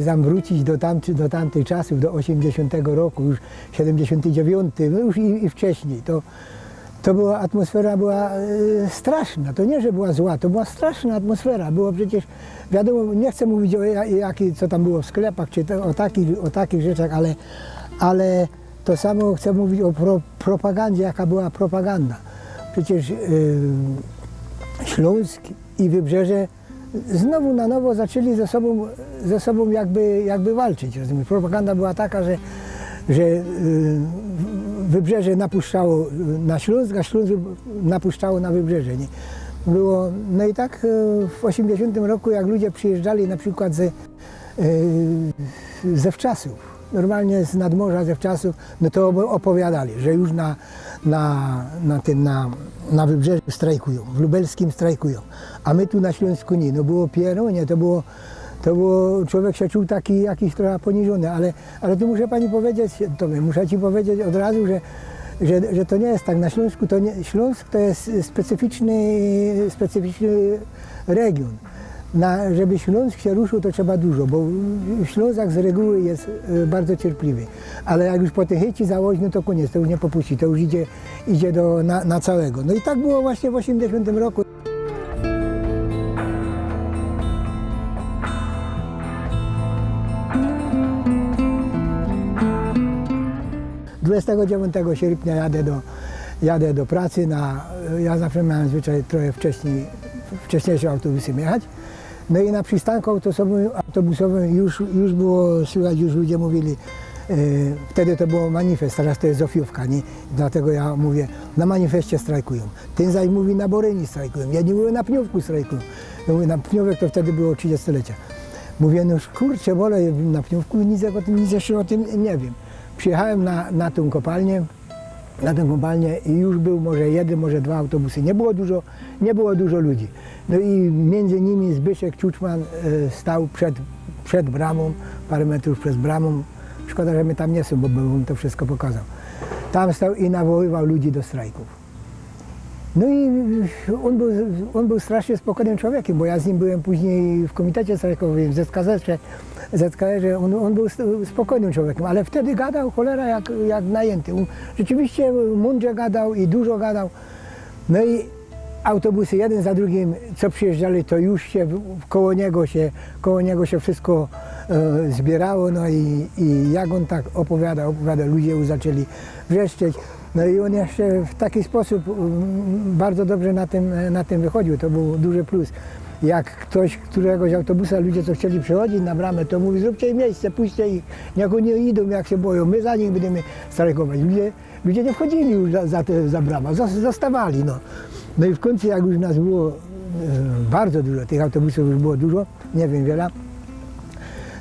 tam do, tamty, do tamtych czasów, do 80 roku, już 79, no już i, i wcześniej, to, to była atmosfera była e, straszna. To nie, że była zła, to była straszna atmosfera. Było przecież, wiadomo, nie chcę mówić o ja- jaki, co tam było w sklepach, czy to, o, takich, o takich rzeczach, ale, ale to samo chcę mówić o pro, propagandzie, jaka była propaganda. Przecież e, Śląsk i Wybrzeże znowu na nowo zaczęli ze sobą, ze sobą jakby, jakby walczyć. Rozumiesz? Propaganda była taka, że, że y, Wybrzeże napuszczało na Śląsk, a Śląsk napuszczało na Wybrzeże. Nie? Było, no i tak y, w 80 roku, jak ludzie przyjeżdżali na przykład ze, y, ze wczasów, normalnie z nadmorza ze wczasów, no to op- opowiadali, że już na, na, na tym, na, na Wybrzeżu strajkują, w Lubelskim strajkują, a my tu na Śląsku nie. No było pieronie, to było, to było, człowiek się czuł taki jakiś trochę poniżony, ale, ale tu muszę pani powiedzieć, to muszę ci powiedzieć od razu, że, że, że to nie jest tak. Na Śląsku to nie, Śląsk to jest specyficzny, specyficzny region. Na, żeby Śląsk się ruszył, to trzeba dużo, bo Ślązak z reguły jest e, bardzo cierpliwy. Ale jak już po tej chyci założy, no to koniec, to już nie popuści, to już idzie, idzie do, na, na całego. No i tak było właśnie w 80 roku. 29 sierpnia jadę do, jadę do pracy. Na, ja zawsze miałem zwyczaj trochę wcześniej, wcześniejszym autobusem jechać. No i na przystanku autobusowym, już, już było słychać, już ludzie mówili, e, wtedy to było manifest, teraz to jest Zofiówka, nie? Dlatego ja mówię, na manifestie strajkują. Ten zaś mówi, na Boryni strajkują. Jedni mówią, na Pniówku strajkują. Ja mówię, na Pniówek to wtedy było 30-lecie. Mówię, no kurczę, wolę na Pniówku, nic tym, nic jeszcze o tym nie wiem. Przyjechałem na, na tą kopalnię, na tę kopalnię i już był może jeden, może dwa autobusy. Nie było dużo, nie było dużo ludzi. No i między nimi Zbyszek Czuczman e, stał przed, przed bramą, parę metrów przed bramą. Szkoda, że my tam nie są, bo bym to wszystko pokazał. Tam stał i nawoływał ludzi do strajków. No i on był, on był strasznie spokojnym człowiekiem, bo ja z nim byłem później w komitecie strajkowym, w ZKZ-ie, ZKR-ze, on, on był spokojnym człowiekiem, ale wtedy gadał cholera jak, jak najęty. Rzeczywiście mądrze gadał i dużo gadał. No i autobusy jeden za drugim, co przyjeżdżali, to już się koło niego się, koło niego się wszystko e, zbierało, no i, i jak on tak opowiadał, opowiadał, ludzie już zaczęli wrzeszczeć. No i on jeszcze w taki sposób mm, bardzo dobrze na tym, na tym wychodził, to był duży plus. Jak ktoś, któregoś autobusa, ludzie co chcieli przechodzić na bramę, to mówi zróbcie im miejsce, puśćcie ich, niech oni idą jak się boją, my za nich będziemy strajkować. Ludzie, ludzie nie wchodzili już za, za, te, za bramę, zos- zostawali. No. no i w końcu jak już nas było e, bardzo dużo, tych autobusów już było dużo, nie wiem wiele,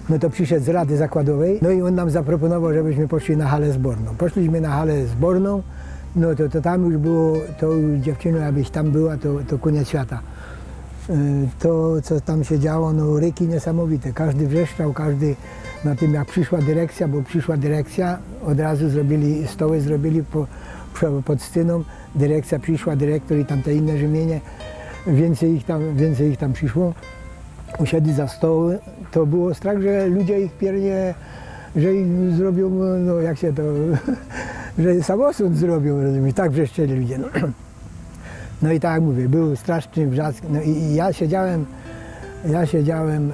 no to przyszedł z Rady Zakładowej, no i on nam zaproponował, żebyśmy poszli na halę zborną. Poszliśmy na halę zborną, no to, to tam już było, to już dziewczyno, abyś tam była, to, to koniec świata. Y, To, co tam się działo, no ryki niesamowite. Każdy wrzeszczał, każdy na tym, jak przyszła dyrekcja, bo przyszła dyrekcja, od razu zrobili, stoły zrobili po, pod sceną, dyrekcja przyszła, dyrektor i tamte inne rzemienie, więcej ich tam, więcej ich tam przyszło usiedli za stoły, to było strach, że ludzie ich piernie, że ich zrobią, no jak się to, że samosąd zrobią, rozumiesz, tak wrzeszczeli ludzie. No. no i tak mówię, był straszny wrzask, no i, i ja siedziałem, ja siedziałem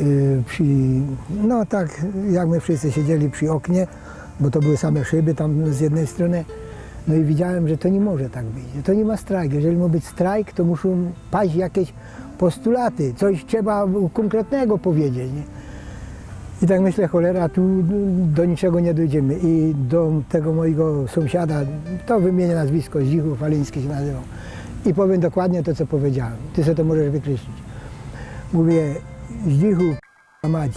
y, przy, no tak jak my wszyscy siedzieli przy oknie, bo to były same szyby tam z jednej strony, no i widziałem, że to nie może tak być, że to nie ma strajk. Jeżeli ma być strajk, to muszą paść jakieś postulaty, coś trzeba konkretnego powiedzieć. Nie? I tak myślę, cholera, tu do niczego nie dojdziemy. I do tego mojego sąsiada, to wymienię nazwisko, Zdzichu Faliński się nazywał. I powiem dokładnie to, co powiedziałem. Ty sobie to możesz wykreślić. Mówię, Zdzichu, mać,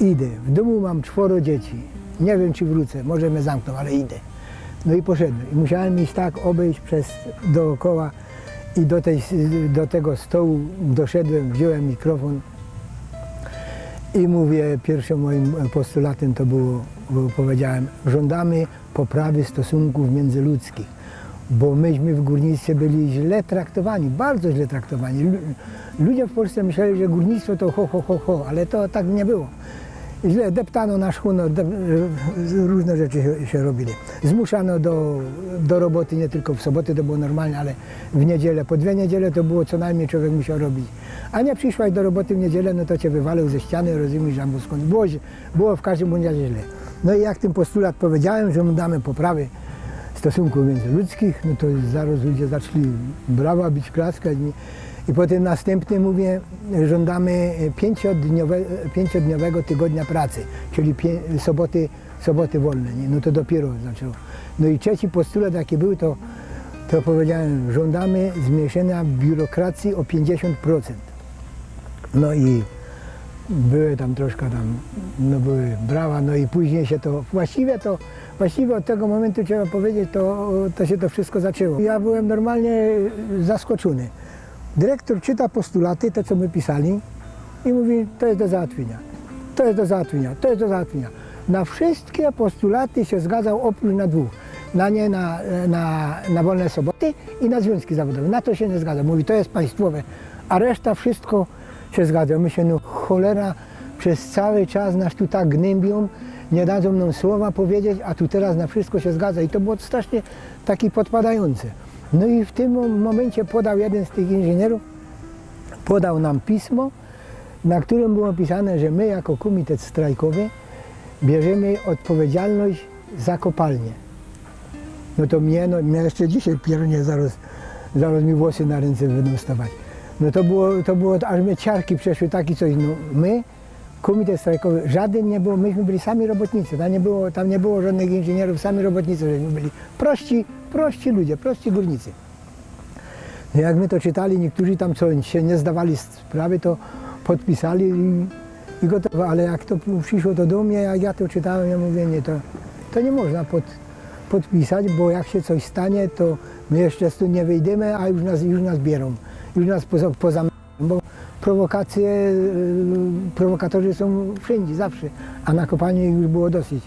idę. W domu mam czworo dzieci. Nie wiem, czy wrócę. Może mnie zamkną, ale idę. No i poszedłem. I musiałem iść tak obejść przez dookoła i do, tej, do tego stołu doszedłem, wziąłem mikrofon i mówię, pierwszym moim postulatem to było, powiedziałem, żądamy poprawy stosunków międzyludzkich. bo myśmy w górnictwie byli źle traktowani, bardzo źle traktowani. Lu- Ludzie w Polsce myśleli, że górnictwo to ho, ho, ho, ho, ale to tak nie było. Źle deptano nasz honor, de, różne rzeczy się, się robili. Zmuszano do, do roboty nie tylko w soboty, to było normalnie, ale w niedzielę. Po dwie niedziele to było co najmniej człowiek musiał robić. A nie przyszłaś do roboty w niedzielę, no to cię wywalił ze ściany, rozumiesz, albo skąd. Było, było w każdym razie źle. No i jak ten postulat powiedziałem, że mu damy poprawy stosunków międzyludzkich, no to zaraz ludzie zaczęli brawa, bić klaskać. I potem następny mówię, żądamy pięciodniowe, pięciodniowego tygodnia pracy, czyli soboty, soboty wolne. Nie? No to dopiero zaczęło. No i trzeci postulat jaki był, to, to powiedziałem, żądamy zmniejszenia biurokracji o 50%. No i były tam troszkę tam, no były brawa, no i później się to, właściwie to, właściwie od tego momentu trzeba powiedzieć, to, to się to wszystko zaczęło. Ja byłem normalnie zaskoczony. Dyrektor czyta postulaty, te co my pisali i mówi, to jest do załatwienia, to jest do załatwienia, to jest do załatwienia. Na wszystkie postulaty się zgadzał oprócz na dwóch. Na nie na, na, na wolne soboty i na związki zawodowe. Na to się nie zgadza. Mówi, to jest państwowe, a reszta wszystko się zgadza. My się, no cholera, przez cały czas nas tu tak gnębią, nie dadzą nam słowa powiedzieć, a tu teraz na wszystko się zgadza. I to było strasznie taki podpadające. No i w tym mom- momencie podał jeden z tych inżynierów, podał nam pismo, na którym było pisane, że my jako komitet strajkowy bierzemy odpowiedzialność za kopalnię. No to mnie, no mnie jeszcze dzisiaj piernie zaraz, zaraz mi włosy na ręce będą stawać. No to było, to było, aż mnie ciarki przeszły, taki coś, no my, komitet strajkowy, żaden nie było, myśmy byli sami robotnicy, tam nie było, tam nie było żadnych inżynierów, sami robotnicy, żeśmy byli prości, prości ludzie, prości górnicy. Jak my to czytali, niektórzy tam co się nie zdawali sprawy, to podpisali i, i ale jak to przyszło do mnie, jak ja to czytałem, ja mówię, nie, to, to nie można pod, podpisać, bo jak się coś stanie, to my jeszcze stąd nie wyjdziemy, a już nas, już nas bierą, już nas poza, poza bo prowokacje, y, prowokatorzy są wszędzie, zawsze, a na kopalni już było dosyć.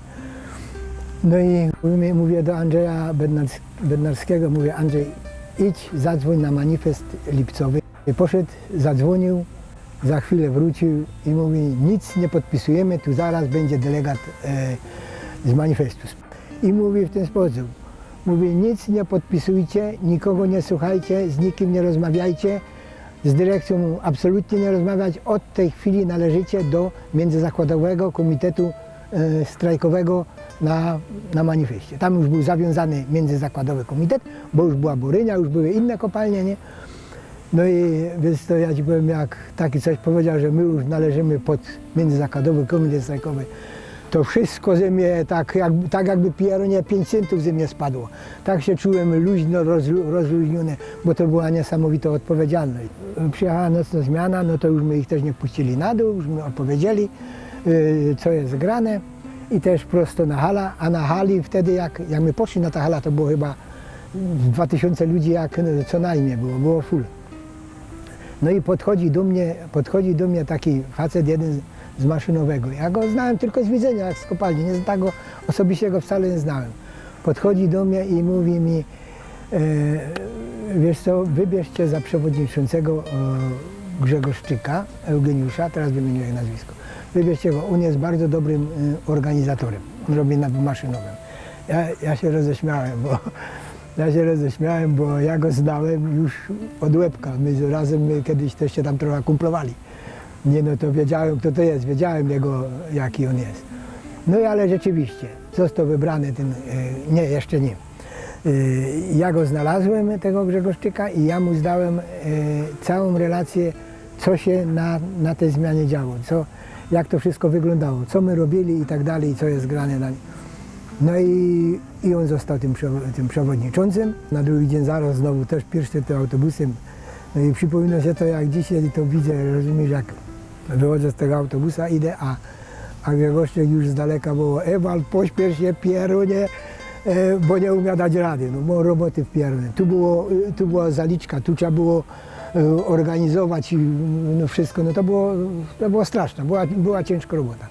No i mówię, do Andrzeja Bednars- Bednarskiego, mówię Andrzej, idź, zadzwoń na manifest lipcowy. Poszedł, zadzwonił, za chwilę wrócił i mówi, nic nie podpisujemy, tu zaraz będzie delegat e, z manifestu. I mówi w ten sposób, mówi, nic nie podpisujcie, nikogo nie słuchajcie, z nikim nie rozmawiajcie, z dyrekcją absolutnie nie rozmawiać. Od tej chwili należycie do Międzyzakładowego Komitetu e, Strajkowego na, na manifestie. Tam już był zawiązany Międzyzakładowy Komitet, bo już była Borynia, już były inne kopalnie, nie? No i więc to ja ci powiem, jak taki coś powiedział, że my już należymy pod Międzyzakładowy Komitet Strajkowy, to wszystko ze mnie, tak, jak, tak jakby pieronie 5 centów ze mnie spadło. Tak się czułem luźno, rozlu, rozluźniony, bo to była niesamowita odpowiedzialność. Przyjechała nocna zmiana, no to już my ich też nie puścili na dół, już my opowiedzieli, yy, co jest grane i też prosto na hala, a na hali wtedy jak, jak my poszli na ta hala, to było chyba 2000 ludzi jak no, co najmniej było, było full. No i podchodzi do mnie, podchodzi do mnie taki facet jeden z- maszynowego. Ja go znałem tylko z widzenia, jak z kopalni, nie tak go, osobiście go wcale nie znałem. Podchodzi do mnie i mówi mi, e, wiesz co, wybierzcie za przewodniczącego e, Grzegorszczyka, Eugeniusza, teraz wymienię jego nazwisko. Wybierzcie go, on jest bardzo dobrym e, organizatorem, on robi na maszynowym. Ja, ja się roześmiałem, bo ja się roześmiałem, bo ja go znałem już od łebka. My razem my kiedyś też się tam trochę kumplowali. Nie no to wiedziałem kto to jest, wiedziałem jego jaki on jest. No i ale rzeczywiście został wybrany ten, e, nie jeszcze nie. E, Ja go znalazłem, tego Grzegorszczyka i ja mu zdałem e, całą relację, co się na, na tej zmianie działo, co, jak to wszystko wyglądało, co my robili i tak dalej, co jest grane dalej. No i, i on został tym, tym przewodniczącym. Na drugi dzień zaraz znowu też pierwszy tym autobusem. No i przypomina się to jak dzisiaj to widzę, rozumiesz, jak wychodzę z tego autobusa, idę, a, a Grzegorzyk już z daleka było Ewald, pośpiesz się, Pierunie, e, bo nie umie dać rady, no bo roboty w Pierunie. Tu, było, e, tu była zaliczka, tu trzeba było e, organizować no wszystko, no to było, to było straszne, była, była ciężka robota.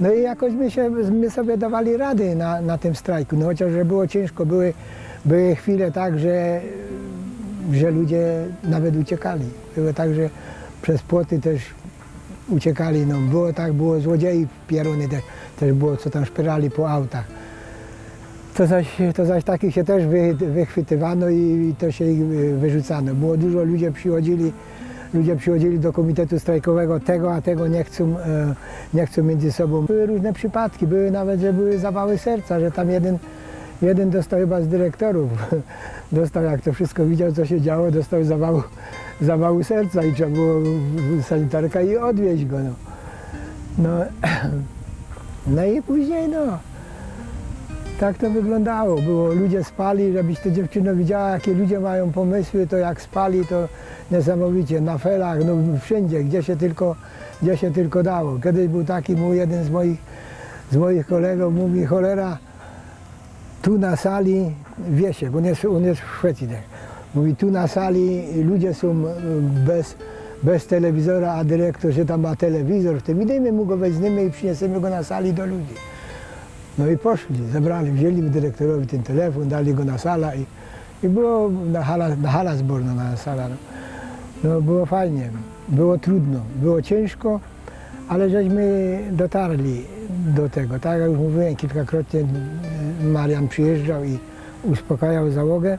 No i jakoś my, się, my sobie dawali rady na, na tym strajku, no chociaż że było ciężko, były, były chwile tak, że, że ludzie nawet uciekali. Były tak, że przez płoty też uciekali, no było tak, było złodziei pieruny też, też było, co tam szperali po autach. To zaś, to zaś takich się też wy, wychwytywano i, i to się ich y, wyrzucano. Było dużo, ludzie przychodzili, ludzie przychodzili do komitetu strajkowego, tego a tego nie chcą, e, nie chcą między sobą. Były różne przypadki, były nawet, że były zawały serca, że tam jeden, jeden dostał chyba z dyrektorów, dostał jak to wszystko widział, co się działo, dostał zawału, zawału serca i trzeba było sanitarka i odwieźć go. No, no, no i później no. Tak to wyglądało. Było, ludzie spali, żebyś to dziewczyno widziała, jakie ludzie mają pomysły, to jak spali, to niesamowicie. Na felach, no wszędzie, gdzie się tylko, gdzie się tylko dało. Kiedyś był taki mój jeden z moich, z moich kolegów, mówi cholera, tu na sali, Wiesiek, on jest, on jest w Szwecji też. Mówi, tu na sali ludzie są e, bez, bez telewizora, a dyrektor, że tam ma telewizor w tym. I dajmy mu go, weźmiemy i przyniesiemy go na sali do ludzi. No i poszli, zebrali, wzięli dyrektorowi ten telefon, dali go na salę i, i było na hala, na hala zborna, na sala. No. no było fajnie, było trudno, było ciężko, ale żeśmy dotarli do tego. Tak jak już mówiłem kilkakrotnie, Marian przyjeżdżał i uspokajał załogę.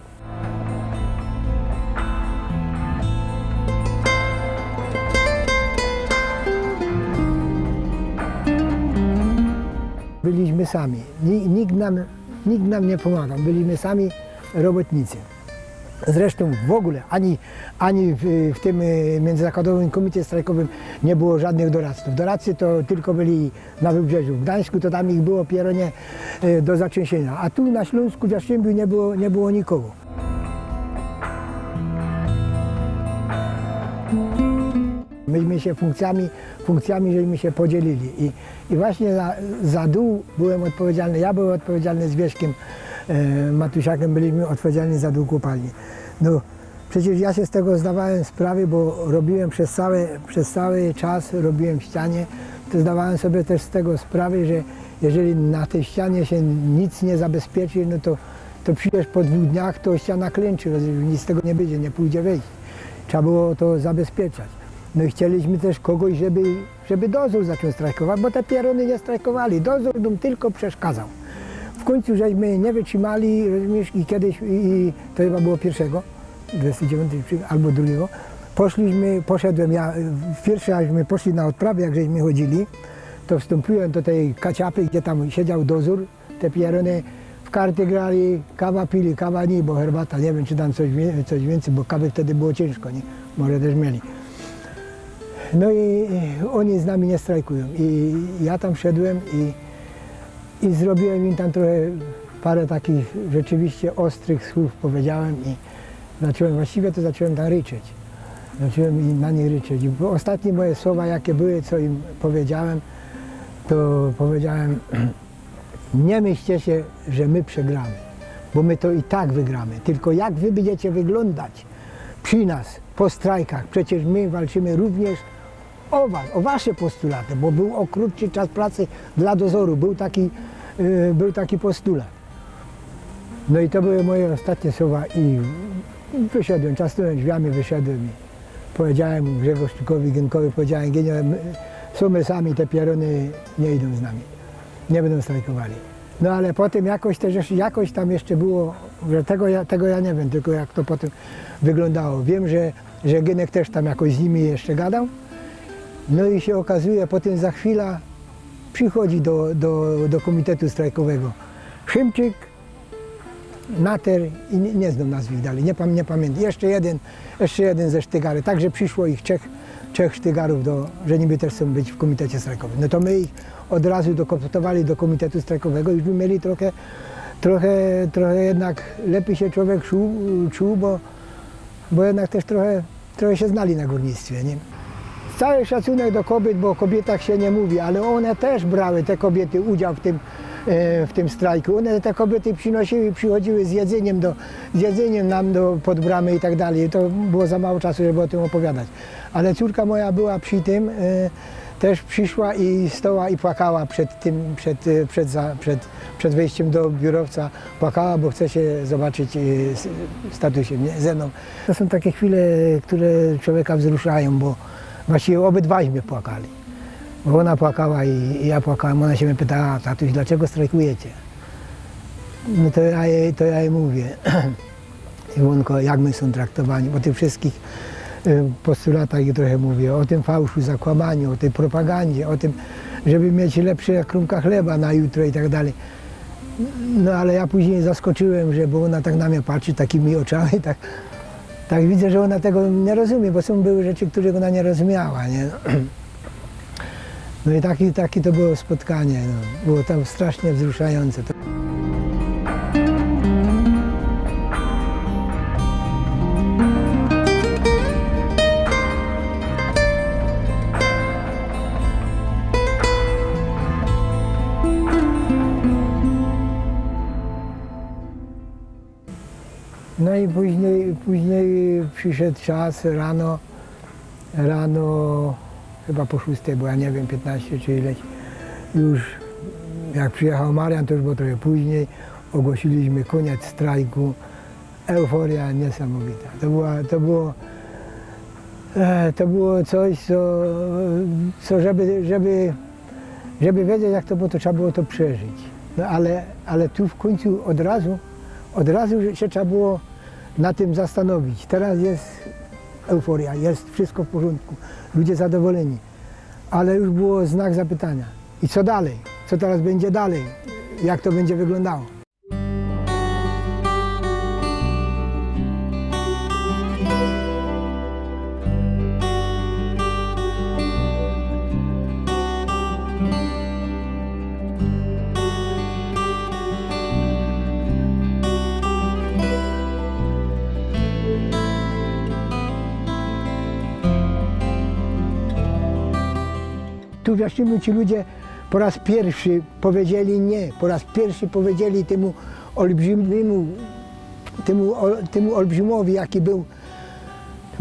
Byliśmy sami. Ni- Nikt nam, nikt nam nie pomagał. Byliśmy sami robotnicy. Zresztą w ogóle ani, ani w, w tym y, międzyzakładowym komicie strajkowym nie było żadnych doradców. Doradcy to tylko byli na wybrzeżu. W Gdańsku to tam ich było pieronie y, do zaczęsienia. A tu na Śląsku, w Jastrzębiu nie było, nie było nikogo. Myśmy się funkcjami, funkcjami żeśmy się podzielili i, i właśnie za, za dół byłem odpowiedzialny, ja byłem odpowiedzialny z Wieśkiem e, Matusiakiem, byliśmy odpowiedzialni za dół kopalni. No przecież ja się z tego zdawałem sprawę, bo robiłem przez cały, przez cały czas, robiłem ścianie, to zdawałem sobie też z tego sprawę, że jeżeli na tej ścianie się nic nie zabezpieczy, no to, to przyjdziesz po dwóch dniach, to ściana klęczy, nic z tego nie będzie, nie pójdzie wejść. Trzeba było to zabezpieczać. No i chcieliśmy też kogoś, żeby, żeby dozór zaczął strajkować, bo te pierony nie strajkowali. Dozór nam tylko przeszkadzał. W końcu żeśmy nie wytrzymali rozumiesz, i kiedyś, i, to chyba było pierwszego, 29 albo drugiego, poszliśmy, poszedłem ja, pierwszy żeśmy poszli na odprawę, jak żeśmy chodzili, to wstąpiłem do tej kaciapy, gdzie tam siedział dozór, te pierony w karty grali, kawa pili, kawa nie, bo herbata, nie wiem czy tam coś, coś więcej, bo kawy wtedy było ciężko, nie? może też mieli. No i oni z nami nie strajkują. I ja tam szedłem i, i zrobiłem im tam trochę parę takich rzeczywiście ostrych słów powiedziałem i zacząłem, właściwie to zacząłem tam ryczeć. Zacząłem im na nich ryczeć. I ostatnie moje słowa, jakie były, co im powiedziałem, to powiedziałem, nie myślcie się, że my przegramy, bo my to i tak wygramy. Tylko jak wy będziecie wyglądać przy nas, po strajkach, przecież my walczymy również o was, o wasze postulaty, bo był o krótszy czas pracy dla dozoru, był taki, yy, był taki postulat. No i to były moje ostatnie słowa i wyszedłem, czasem drzwiami wyszedłem i powiedziałem Grzegorz Genkowi, powiedziałem, Genio, my- są my sami, te pierony nie idą z nami, nie będą strajkowali. No ale potem jakoś też, jakoś tam jeszcze było, że tego ja, tego ja nie wiem, tylko jak to potem wyglądało. Wiem, że, że Genek też tam jakoś z nimi jeszcze gadał, no i się okazuje, potem za chwilę przychodzi do, do, do komitetu strajkowego Szymczyk, Nater i nie, nie znam nazwisk dalej, nie, nie pamiętam. Jeszcze jeden, jeszcze jeden ze Sztygary. Także przyszło ich trzech, trzech Sztygarów, do, że niby też chcą być w komitecie strajkowym. No to my ich od razu dokoptowali do komitetu strajkowego, już by mieli trochę, trochę, trochę jednak lepiej się człowiek czuł, czuł bo, bo jednak też trochę, trochę się znali na górnictwie. Nie? Cały szacunek do kobiet, bo o kobietach się nie mówi, ale one też brały, te kobiety, udział w tym, e, w tym strajku. One, te kobiety przynosiły, przychodziły z jedzeniem, do, z jedzeniem nam do, pod bramy i tak dalej. To było za mało czasu, żeby o tym opowiadać. Ale córka moja była przy tym, e, też przyszła i stała i płakała przed tym, przed, y, przed, przed, przed wejściem do biurowca. Płakała, bo chce się zobaczyć s- statusie nie, ze mną. To są takie chwile, które człowieka wzruszają, bo właściwie obydwajśmy płakali. Bo ona płakała i, i ja płakałem. Ona się mnie pytała, tatuś, dlaczego strajkujecie? No to ja jej, to ja jej mówię. Iwonko, jak my są traktowani, o tych wszystkich y, postulatach i trochę mówię, o tym fałszu, zakłamaniu, o tej propagandzie, o tym, żeby mieć lepsze krumka chleba na jutro i tak dalej. No ale ja później zaskoczyłem, że bo ona tak na mnie patrzy takimi oczami, tak, tak widzę, że ona tego nie rozumie, bo są były rzeczy, których ona nie rozumiała, nie? No i taki, taki to było spotkanie, no. było tam strasznie wzruszające. I później, później przyszedł czas rano, rano chyba po szóstej, bo ja nie wiem, 15 czy ileś, już jak przyjechał Marian, to już było trochę później, ogłosiliśmy koniec strajku. Euforia niesamowita. To, była, to było e, to było coś, co, co żeby, żeby, żeby wiedzieć jak to było, to trzeba było to przeżyć. No ale, ale tu w końcu od razu, od razu się trzeba było na tym zastanowić. Teraz jest euforia, jest wszystko w porządku, ludzie zadowoleni. Ale już było znak zapytania. I co dalej? Co teraz będzie dalej? Jak to będzie wyglądało? Jastrzębiu ci ludzie po raz pierwszy powiedzieli nie, po raz pierwszy powiedzieli temu olbrzymiemu, temu, temu olbrzymowi, jaki był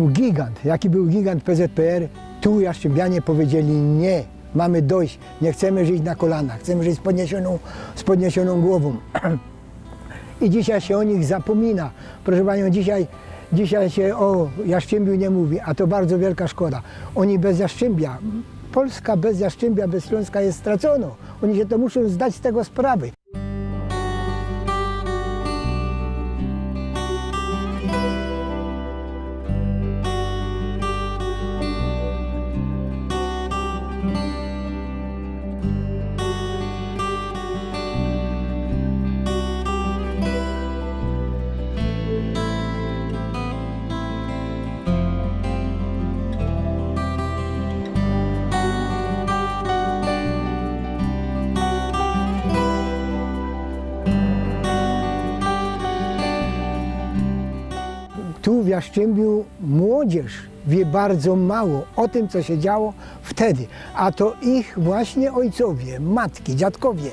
gigant, jaki był gigant PZPR, tu Jastrzębianie powiedzieli nie, mamy dojść, nie chcemy żyć na kolanach, chcemy żyć z podniesioną, z podniesioną głową. I dzisiaj się o nich zapomina. Proszę Panią, dzisiaj, dzisiaj się o Jaszczębiu nie mówi, a to bardzo wielka szkoda. Oni bez Jaszczębia, Polska bez Jaszczębia, bez Śląska jest stracono. Oni się to muszą zdać z tego sprawy. Tu w Jaszczębiu młodzież wie bardzo mało o tym, co się działo wtedy. A to ich właśnie ojcowie, matki, dziadkowie,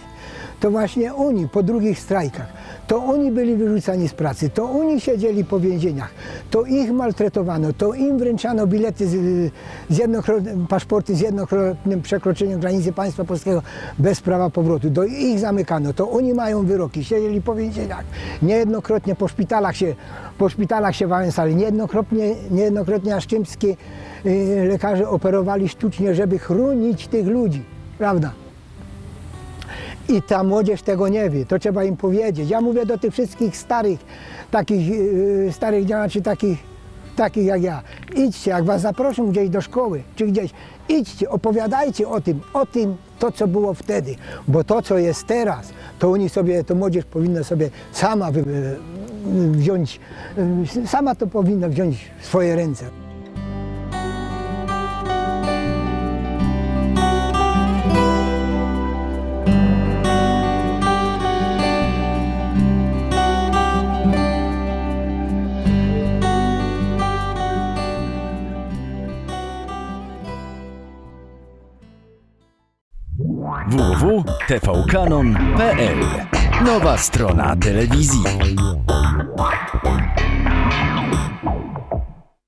to właśnie oni po drugich strajkach, to oni byli wyrzucani z pracy, to oni siedzieli po więzieniach, to ich maltretowano, to im wręczano bilety, z, z paszporty z jednokrotnym przekroczeniem granicy państwa polskiego bez prawa powrotu. Do ich zamykano, to oni mają wyroki, siedzieli po więzieniach. Niejednokrotnie po szpitalach się, po szpitalach się wałęsali, niejednokrotnie, niejednokrotnie jaszczębskie y, lekarze operowali sztucznie, żeby chronić tych ludzi, prawda? I ta młodzież tego nie wie, to trzeba im powiedzieć. Ja mówię do tych wszystkich starych, takich yy, starych działaczy, takich, takich jak ja. Idźcie, jak was zaproszą gdzieś do szkoły, czy gdzieś, idźcie, opowiadajcie o tym, o tym, to co było wtedy. Bo to, co jest teraz, to oni sobie, to młodzież powinna sobie sama wy, yy, wziąć, yy, sama to powinna wziąć w swoje ręce. tvkanon.pl Nowa strona telewizji.